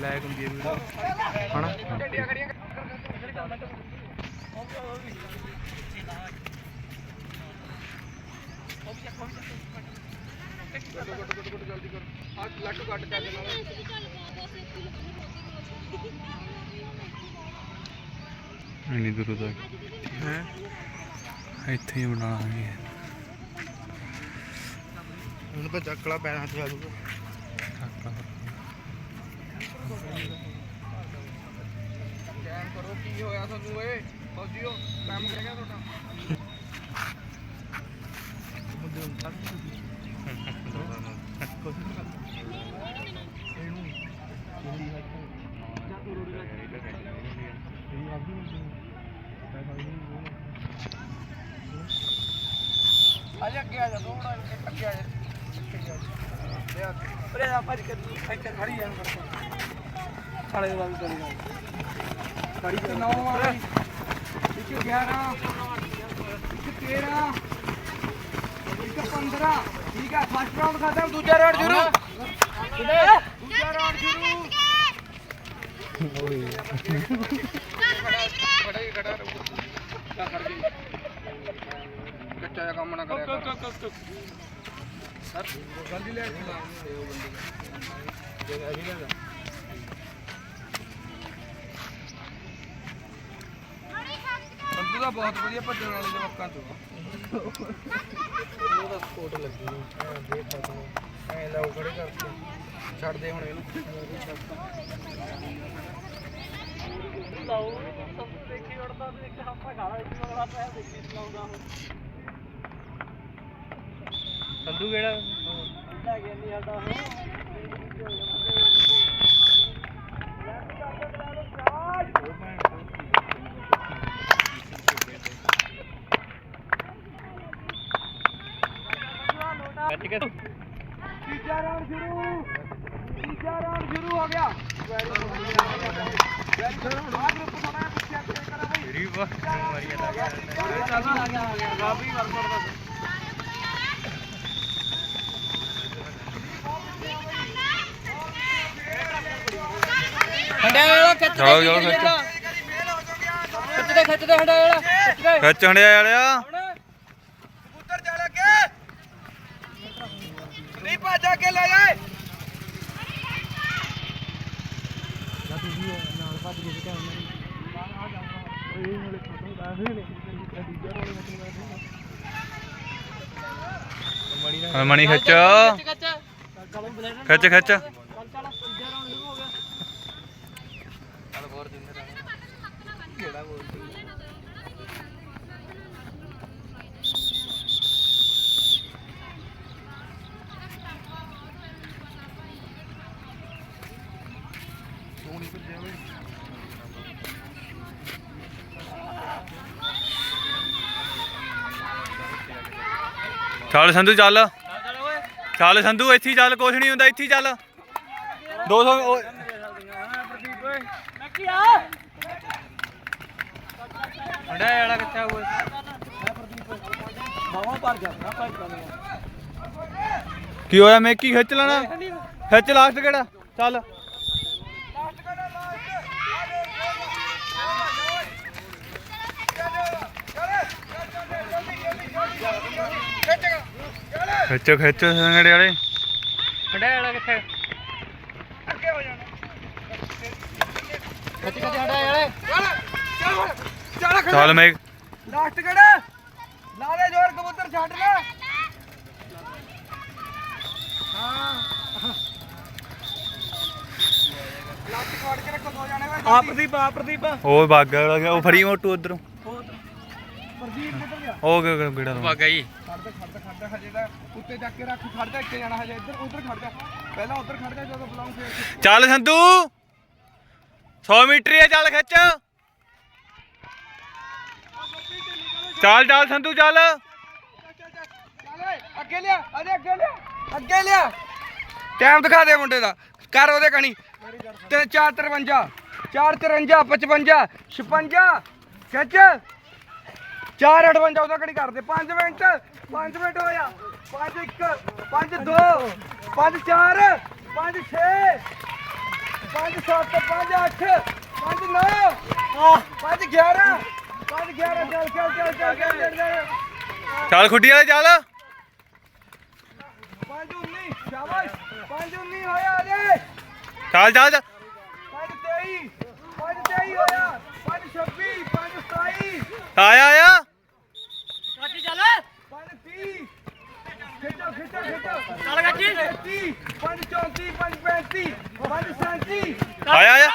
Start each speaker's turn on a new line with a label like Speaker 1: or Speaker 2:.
Speaker 1: Leg ਹੁੰਦੀ ਹੈ video. ਹਣਾ? ਇੰਨੀ ਦੂਰ ਤੱਕ। ਹੈ? ਇੱਥੇ ਹੀ ਬਣਾਉਣਾ ਹੈ
Speaker 2: ਹੁਣ ਤਾਂ ਚੱਕਲਾ ਪੈਣਾ ਹੱਥ ਆ ਜਾਊਗਾ।
Speaker 1: ਚੈਨ ਕਰੋ ਕੀ ਹੋਇਆ ਤੁਹਾਨੂੰ ਏ ਫੌਜੀਓ ਕੰਮ ਰਹਿ ਗਿਆ ਤੁਹਾਡਾ? ਅਜੇ ਅੱਗੇ ਆ ਜਾ ਥੋੜਾ ਅੱਗੇ ਆ ਜਾ। ਅਰੇ ਆ ਭੱਜ ਕੇ ਇੱਥੇ ਖੜੀ ਜਾ ਸਾਲੇ ਵੱਲ ਚਲੀ ਜਾ ਖੜੀ ਜਾ 9 ਆ ਇੱਕ। 11 13 15 ਠੀਕ ਹੈ ਫਸਟ ਰਾਉਂਡ ਖਤਮ ਦੂਜਾ ਰਾਉਂਡ ਸ਼ੁਰੂ ਦੂਜਾ ਰਾਉਂਡ ਸ਼ੁਰੂ ਖੜਾ ਹੀ ਖੜਾ ਰਹੋ ਕੱਚਾ ਕੰਮ ਨਾ ਕਰਿਆ ਕਰ ਸੰਤੂ ਦਾ ਬਹੁਤ ਵਧੀਆ ਭੱਜਣ ਵਾਲੇ ਜਵਾਕਾਂ ਤੋਂ।
Speaker 2: ਉਹਦਾ ਸਪੋਰਟ ਲੱਗੀ ਨਹੀਂ ਐ ਦੇ ਫਸਨੂੰ ਐ ਲਾਉ ਖੜੇ ਕਰਕੇ। ਛੱਡ ਦੇ ਹੁਣ ਇਹਨੂੰ। ਸੰਧੂ ਕਿਹੜਾ? ਕੱਟ ਕੇ
Speaker 1: ਤੀਜਾ ਰਾਉਂਡ ਸ਼ੁਰੂ। ਤੀਜਾ ਰਾਉਂਡ ਸ਼ੁਰੂ ਹੋ ਗਿਆ। ਵੈਰੀ ਗੁੱਡ ਆ ਗਰੁੱਪ ਥੋੜਾ ਪਿੱਛੇ ਅੱਗੇ ਕਰੋ ਬਈ
Speaker 2: ਮੇਰੀ ਬਾਤ ਮਾਰੀ ਜਾਂਦਾ
Speaker 1: ਚੱਲ ਆ ਗਿਆ ਆ ਗਿਆ। ਰਾਬੀ ਵਰਕਰ ਦਾ ਹੰਡਿਆ ਵਾਲਾ ਖਿੱਚ
Speaker 3: ਜਾਓ, ਜਾਓ, ਖਿੱਚ।
Speaker 1: ਖਿੱਚਦੇ ਖਿੱਚਦੇ ਹੰਡਿਆ ਵਾਲਾ। ਖਿੱਚਦੇ
Speaker 3: ਖਿੱਚ ਹੰਡਿਆ ਵਾਲਿਆ।
Speaker 1: ਕਬੂਤਰ ਚੱਲ ਅੱਗੇ ਨਹੀਂ ਭੱਜ ਕੇ ਲੈ ਜਾਏ
Speaker 3: ਹਾਂ, ਮਣੀ ਖਿੱਚ। ਖਿੱਚ ਖਿੱਚ। ਚੱਲ ਸੰਧੂ ਚੱਲ। ਚੱਲ ਸੰਧੂ ਇੱਥੇ ਚੱਲ ਕੁਛ ਨਹੀਂ ਹੁੰਦਾ ਇੱਥੇ ਚੱਲ। 200 ਉਹ-
Speaker 1: ਕਿੱਥੇ
Speaker 3: ਕੀ ਹੋਇਆ ਮੇਕੀ ਖਿੱਚ ਲੈਣਾ? ਖਿੱਚ ਲਾਸਟ ਕਿਹੜਾ? ਚੱਲ। ਖਿੱਚ ਖਿੱਚ ਸੰਗੜੇ ਵਾਲੇ।
Speaker 1: ਹੰਡਿਆ ਵਾਲਾ ਕਿੱਥੇ? ਅੱਗੇ ਹੋ ਜਾਣਾ। ਖਿੱਚ ਖਿੱਚ ਹੰਡਿਆ ਵਾਲੇ। ਚੱਲ ਚੱਲ ਚੱਲ
Speaker 3: ਚੱਲ ਮੈਂ
Speaker 1: ਲਾਸਟ ਕਿਹੜਾ? ਲਾ ਦੇ ਜ਼ੋਰ ਕਬੂਤਰ ਛੱਡ ਲੈ ਹਾਂ। ਲਾਸਟ ਫੜ ਕੇ ਰੱਖੋ ਦੋ ਜਾਣੇ ਵੇ ਆ ਪ੍ਰਦੀਪ
Speaker 3: ਉਹ ਬਾਗਾ ਵਾਲਾ ਉਹ ਫੜੀ ਮੋਟੂ ਉਧਰੋਂ।
Speaker 1: ਗਿਆ
Speaker 3: ਉਹ ਕਿਹੜਾ ਕਿਹੜਾ
Speaker 2: ਭਾਗਾ ਜੀ।
Speaker 1: ਖੜਦਾ ਖੜਦਾ ਖੜਦਾ ਹਜੇ ਤਾਂ। ਉੱਤੇ ਚੱਕ ਕੇ ਰੱਖ ਖੜਦਾ ਇੱਥੇ ਜਾਣਾ ਹਜੇ। ਇੱਧਰ ਉੱਧਰ ਖੜਦਾ ਪਹਿਲਾਂ ਉੱਧਰ ਖੜਦਾ ਜਦੋਂ ਬੁਲਾਉਂ ਫੇਰ
Speaker 3: ਚੱਲ ਸੰਧੂ 100 ਮੀਟਰ ਹੀ ਆ ਚੱਲ ਖਿੱਚ। ਚੱਲ ਚੱਲ ਸੰਧੂ ਚੱਲ।
Speaker 1: ਅੱਗੇ ਲਿਆ ਅਰੇ ਅੱਗੇ ਲਿਆ ਅੱਗੇ ਲਿਆ। ਟਾਈਮ ਦਿਖਾ ਦੇ ਮੁੰਡੇ ਦਾ। ਕਰ ਉਹਦੇ ਕਣੀ। ਤੇ 453 453 55 56 ਖਿੱਚ। 458 ਉਹਦਾ ਕਣੀ ਕਰਦੇ? ਪੰਜ ਮਿੰਟ 5 ਮਿੰਟ ਹੋਇਆ। 5 1 5 2 5 4 5 6 5 7 5 8 5 9 5 11 5 11 ਚੱਲ ਚੱਲ ਚੱਲ ਚੱਲ ਚੱਲ ਚੱਲ
Speaker 3: ਖੁੱਡੀ ਵਾਲੇ ਚੱਲ।
Speaker 1: 5 19 ਸ਼ਾਬਾਸ਼। 5 19 ਹੋਇਆ ਅਜੇ
Speaker 3: ਚੱਲ ਚੱਲ
Speaker 1: 5 23 5 23 ਹੋਇਆ। 5 26 5 27
Speaker 3: ਆਇਆ ਆਇਆ।
Speaker 4: ਚੱਲ ਗੱਜੀ
Speaker 1: 5 34 5 35 5 37
Speaker 3: ਆਇਆ ਆਇਆ।